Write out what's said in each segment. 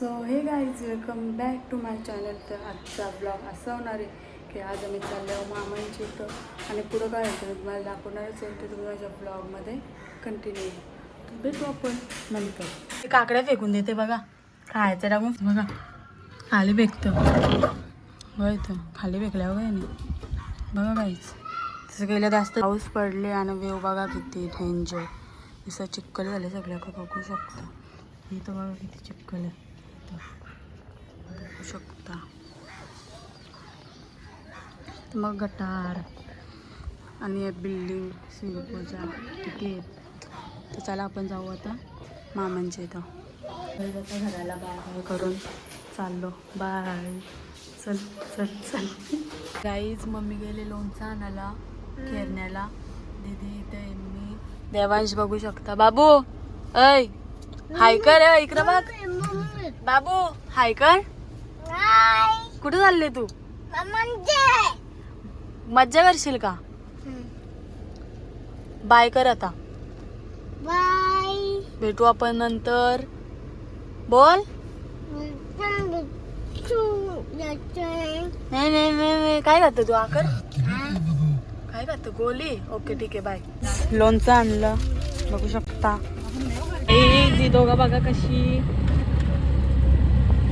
So hey guys welcome back to my channel तर आजचा blog असा होणार आहे की आज आम्ही चाललो आहोत मामांची इथं. आणि पुढं काय होतं मी तुम्हाला दाखवणारच आहे तर तुम्ही माझ्या ब्लॉगमध्ये कंटिन्यू भेटू आपण नंतर. काकड्या फेकून देते बघा. खायचं टाकून बघा. खाली फेकतं. बघा इथं. खाली फेकल्या बघा याने. बघा काहीच तसं गेलं जास्त पाऊस पडले आणि वेव बघा किती डेंजर असं चिक्कल झालं सगळ्याकडे. बघू शकता. इथं बघा किती चिक्कल आहे. इथं. बघू शकता. मग गटार आणि या बिल्डिंग सिंगापूरच्या किती आहेत. तर चला आपण जाऊ आता मामांच्या इथं. आता घराला बाय करून चाललो. बाय चल चल चल. गाईज मम्मी गेले लोणचं आणायला खेरण्याला दीदी इथे मी. देवांश बघू शकता. बाबू ऐ हाय कर इकडं बघ. बाबू हाय कर. कुठे चालले तू? मज्जा करशील का? बाय कर आता. बाय. भेटू आपण नंतर. बोल. नाही नाही नाही नाही. काय खातं तू आकर? काय खातं? गोली? ओके ठीक आहे बाय. लोणचं आणलं. बघू शकता. ए ती दोघं बघा कशी.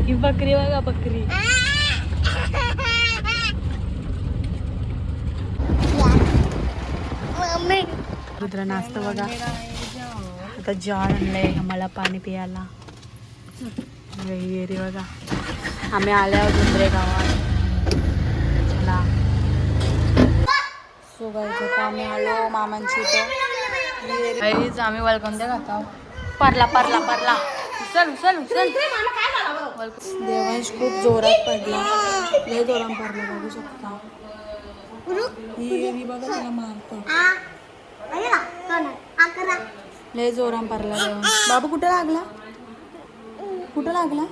ही बकरी बघा बकरी. रुद्र नाचतं बघा. आता जॉन आणलंय आम्हाला पाणी पियाला येरी बघा. आम्ही आल्यावर दुसरे गावात. चला. सो आम्ही आलो मामांची इथं. आम्ही आम्ही दे खातो पारला परला परला. उचल उचल उचल देवांश खूप जोरात पडला. लय जोरात पडला बघू शकता. ही बघा मारतो लय जोराम पडला बाबू कुठं लागला? कुठं लागला?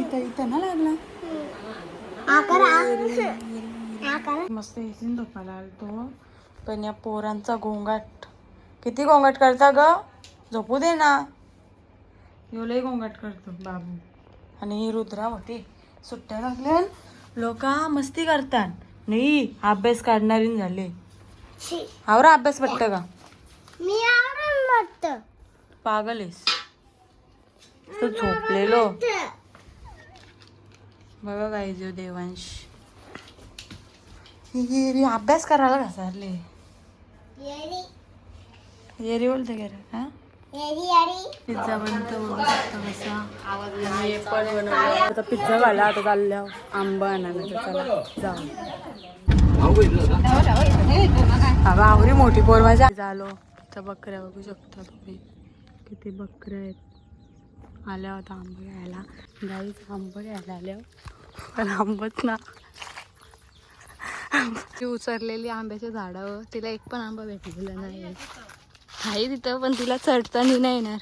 इथं इथं ना लागला? मस्त एसीन झोपायला आलतो. पण या पोरांचा गोंगाट. किती गोंगाट करता ग? झोपू दे ना. ह्यो लय गोंगाट करतो बाबू. आणि ही रुद्रा होती सुट्ट्या लागल्या लोक मस्ती करतात नाही अभ्यास काढणारी झाले. आवरा अभ्यास वाटतं का? मी पागल आहेस. तो झोपलेलो. बघा काय जो देवांश. ही रे अभ्यास करायला घसारले येरी येरी बोलते का हा? येरी येरी पिझ्झा बनतो बघू शकता कसा आणि हे पण बनवलं. आता पिझ्झा खायला आता चालल्या आंबा आणायला तर चला जाऊ. बाबा आवरी मोठी पोर माझ्या झालो. त्या बकऱ्या बघू शकता तुम्ही. किती बकऱ्या आहेत. आल्या होता आंबा घ्यायला. गाईच आंबा घ्यायला आल्या पण आंबच ना. ती उचरलेली आंब्याच्या झाडावर. तिला एक पण आंबा भेटलेला नाही. आहे तिथं पण तिला चढताना नाही येणार.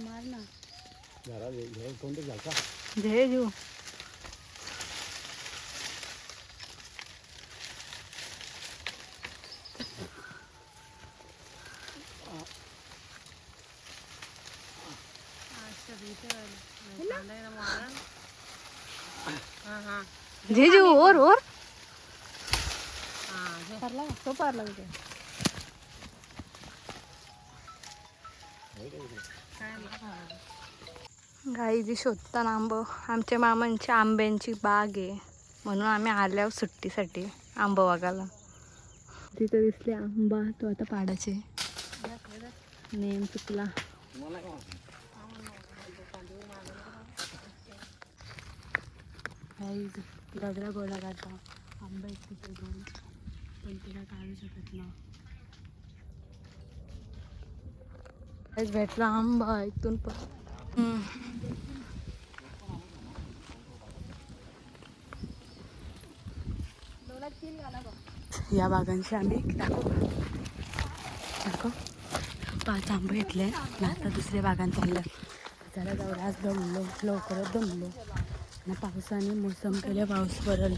मार ना. जय जीव जीव और और पारला तो पारला तिथे गाई जी शोधताना आंब आमच्या मामांच्या आंब्यांची बाग आहे. म्हणून आम्ही आल्यावर सुट्टीसाठी आंब बघायला तिथं दिसले आंबा तो आता पाडायचे. नेम चुकला. गाईज दगडा गोळा काढता आंबा एक तिथे दोन पण तिला काढू शकत ना. भेटला आंबा इथून पण. या बागांची आम्ही दाखव. दाखव. पाच आंबे घेतले. आणि आता दुसऱ्या बागांत चाललं त्याला जाऊ आज दमलो. लवकरच दमलो. ना पावसाने मोसम केले पाऊस पडेल.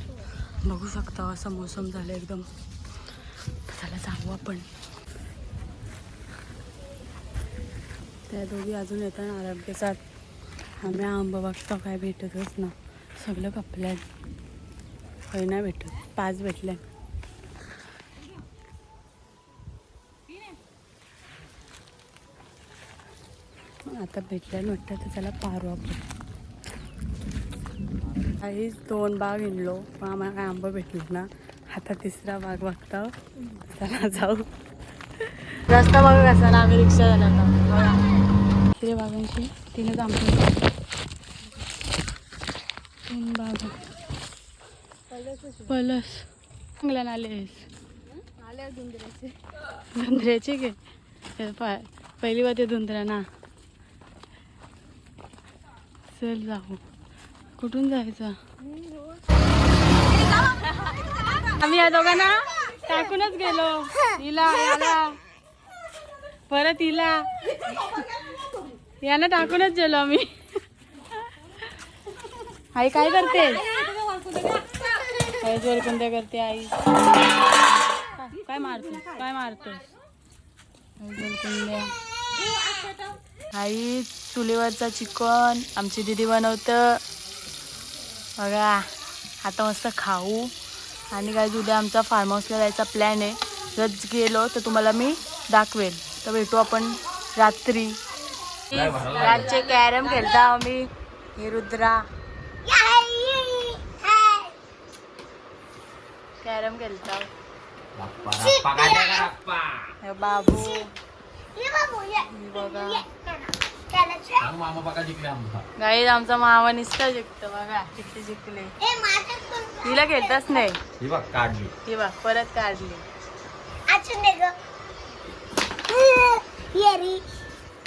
बघू शकता असं मोसम झालं एकदम. चला जाऊ आपण. त्या दोघी अजून येतात आरोग्य साथ आम्ही आंबा बघतो काय भेटतच ना. सगळं कपल्यात काही नाही भेटत. पाच भेटल्या आता भेटल्यानं वाटतं तर त्याला पारू आपण. काहीच दोन बाग हिंडलो पण आम्हाला काय आंबा भेटलो ना. आता तिसरा बाग बघता. चला जाऊ. रस्ता बघा कसा ना आम्ही रिक्षा झाला तिथे बागांची तिने आमची तीन बाग पलस. चांगल्या नालेस धुंदऱ्याचे. घे हे पा- पहिली बात धुंदरा ना. चल जाऊ. कुठून जायचं? आम्ही या दोघांना टाकूनच गेलो. हिला याला परत हिला. यांना टाकूनच गेलो आम्ही. आई काय करते? काय जोर कोणत्या करते आई. काय मारतो? काय जोरकुंड्या. आई चुलीवरचा चिकन. आमची दीदी बनवतं. बघा आता मस्त खाऊ. आणि काय उद्या आमचा फार्म हाऊसला जायचा प्लॅन आहे. जर गेलो तर तुम्हाला मी दाखवेल. तर भेटू आपण रात्री. रातचे कॅरम खेळता आम्ही. हे रुद्रा. कॅरम खेळता. हे बाबू. बघा. मामा बघा जिंकले आमचा. गाई आमचा मामा निसता जिंकतो बघा किती जिंकले. हिला खेळताच नाही. ही बघ काढली. ही बघ परत काढली.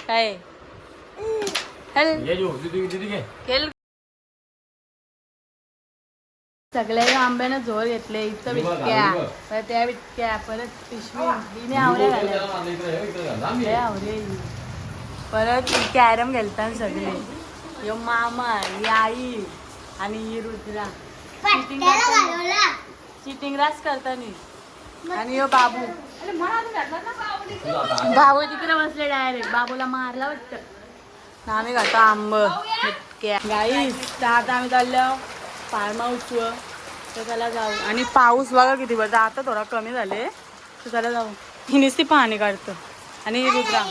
काय? हल. ये जो दीदी दीदी घे. खेळ. सगळ्या आंब्यानं जोर घेतले इथं विटक्या. हे. परत त्या विटक्या परत पिशवी. हिने आवऱ्या घाल्या लय आवरे ही. परत कॅरम खेळतात सगळे. यो मामा ही आई आणि ही रुद्रा. चिटिंग रास करतानी. आणि यो बाबू. बाबू तिकडे बसले डायरेक्ट बाबूला मारला वाटतं. आम्ही खातो आंब. गाई तर आता आम्ही चाललो फार्म हाऊसवर तर त्याला जाऊ. आणि पाऊस बघा किती बघा आता थोडा कमी झाले. तर त्याला जाऊ. ही नुसती पाणी काढतं. आणि ही रुद्रा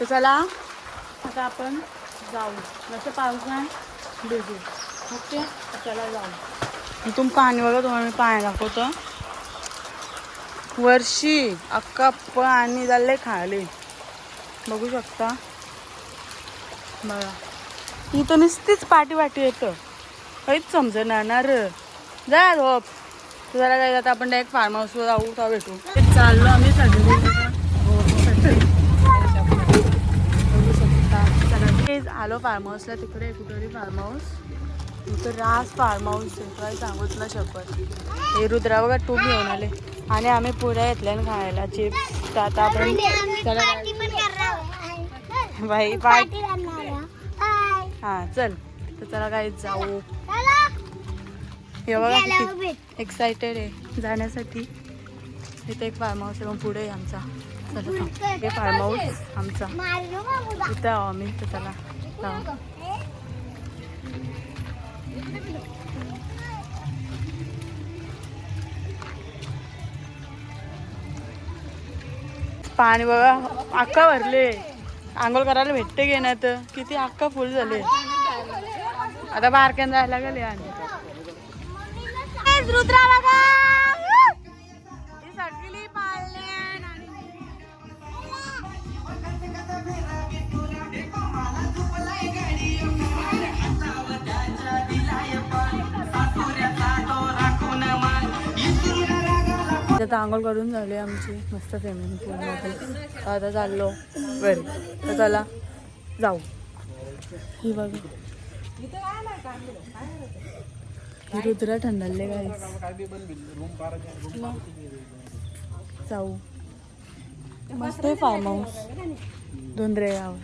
तर चला आता आपण जाऊ. जसं पाऊस नाही. भिजू ओके? तर चला जाऊ. तुम पाणी बघा तुम्हाला मी पाणी दाखवतो. वर्षी अक्का पाणी झाले खाले. बघू शकता? बघा. इथं नुसतीच पाठी वाटी येतं. काहीच समजणार जा झोप. तर जरा काय आता आपण डायरेक्ट फार्म हाऊसवर जाऊ तेव्हा भेटू. चाललो आम्ही सगळे. हो, हो, आलो फार्म हाऊसला तिकडे कुठेतरी फार्म हाऊस इथं रास फार्म हाऊस काय सांगूच ना शकत. हे रुद्रा बघा टूप घेऊन आले. आणि आम्ही पुऱ्या घेतल्या खायला. चिप्स आता आपण चला बाई पाय हा चल. तर चला काय जाऊ. हे बघा एक्सायटेड आहे. जाण्यासाठी. इथे एक फार्म हाऊस आहे मग पुढे आहे आमचा. चला हे फार्म हाऊस आमचा. इथं आहो आम्ही तर चला. जाऊ पाणी बघा अक्का भरले. आंघोळ करायला भेटते की ना तर? किती अक्का फुल झाले. आता बारक्यान जायला गेले आणि रुद्रा बघा. आता आंघोळ करून झाली आमची. मस्त फेमिली पूर्ण आता चाललो. घरी तर चला जाऊ. ही बघा. रुद्रा थंडाले काय जाऊ. मस्त आहे फार्म हाऊस दोंदरे गाव.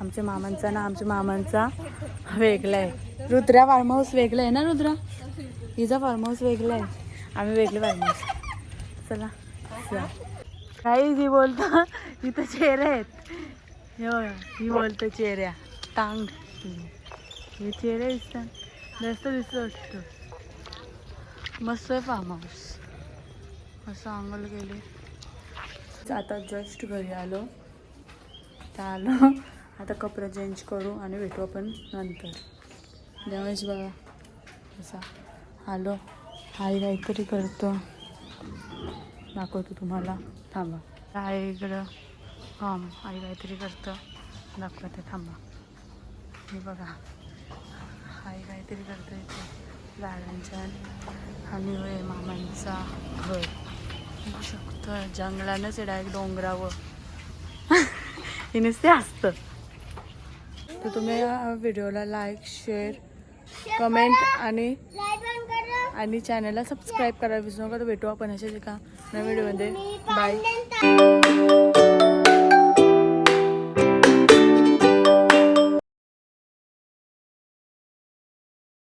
आमच्या मामांचा ना आमच्या मामांचा वेगळा आहे. रुद्रा फार्म हाऊस वेगळा आहे ना रुद्रा? हिचा फार्म हाऊस वेगळा आहे. आम्ही वेगळे फार्म हाऊस चला. काही जी बोलतो इथं चेहरे आहेत. हे बघा ही बोलतो चेहऱ्या. टांग. हे चेहरे दिसतात. जास्त दिसत वाटतं मस्त आहे फार्म हाऊस असं अंगल गेले आता जस्ट घरी आलो. तर आलो. आता कपडे चेंज करू आणि भेटू आपण नंतर. देवेश बघा. असा आलो. आई काहीतरी करतो. दाखवतो तुम्हाला. थांबा. आई इकडं. हां आई काहीतरी करतं. दाखवते. थांबा. हे बघा. आई काहीतरी करतो इथे. झाडांच्या आणि होय मामांचा घर. बघू शकतो. जंगलानंच डायरेक्ट डोंगरावर. हे नुसते असतं. तर तुम्ही या व्हिडिओला लाईक शेअर कमेंट आणि करा. आणि चॅनलला सबस्क्राईब करायला विसरू नका. तर भेटू आपण अशाच एका नवीन व्हिडिओमध्ये बाय बाय